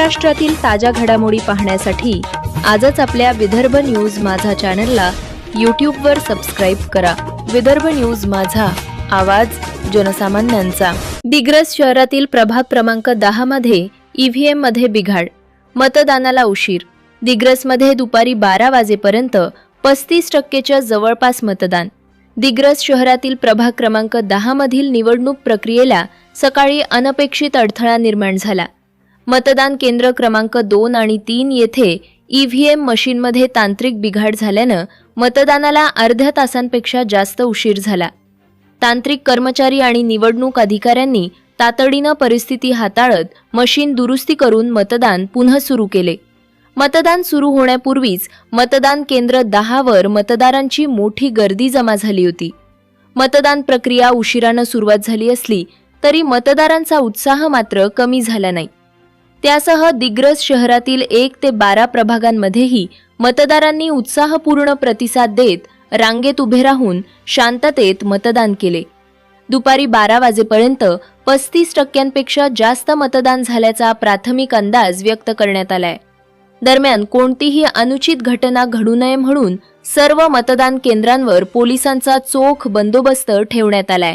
महाराष्ट्रातील ताज्या घडामोडी पाहण्यासाठी आजच आपल्या विदर्भ न्यूज माझा चॅनलला यूट्यूबवर सबस्क्राईब करा. विदर्भ न्यूज माझा आवाज जनसामान्यांचा. दिग्रस शहरातील प्रभाग क्रमांक दहा मध्ये ईव्हीएममध्ये बिघाड. मतदानाला उशीर. दिग्रसमध्ये दुपारी बारा वाजेपर्यंत पस्तीस टक्केच्या जवळपास मतदान. दिग्रस शहरातील प्रभाग क्रमांक दहा मधील निवडणूक प्रक्रियेला सकाळी अनपेक्षित अडथळा निर्माण झाला. मतदान केंद्र क्रमांक दोन आणि तीन येथे ईव्हीएम मशीनमध्ये तांत्रिक बिघाड झाल्यानं मतदानाला अर्ध्या तासांपेक्षा जास्त उशीर झाला. तांत्रिक कर्मचारी आणि निवडणूक अधिकाऱ्यांनी तातडीनं परिस्थिती हाताळत मशीन दुरुस्ती करून मतदान पुन्हा सुरू केले. मतदान सुरू होण्यापूर्वीच मतदान केंद्र दहावर मतदारांची मोठी गर्दी जमा झाली होती. मतदान प्रक्रिया उशिरानं सुरुवात झाली असली तरी मतदारांचा उत्साह मात्र कमी झाला नाही. त्यासह दिग्रस शहरातील एक ते बारा प्रभागांमध्येही मतदारांनी उत्साहपूर्ण प्रतिसाद देत रांगेत उभे राहून शांततेत मतदान केले. दुपारी बारा वाजेपर्यंत पस्तीस टक्क्यांपेक्षा जास्त मतदान झाल्याचा प्राथमिक अंदाज व्यक्त करण्यात आलाय. दरम्यान कोणतीही अनुचित घटना घडू नये म्हणून सर्व मतदान केंद्रांवर पोलिसांचा चोख बंदोबस्त ठेवण्यात आलाय.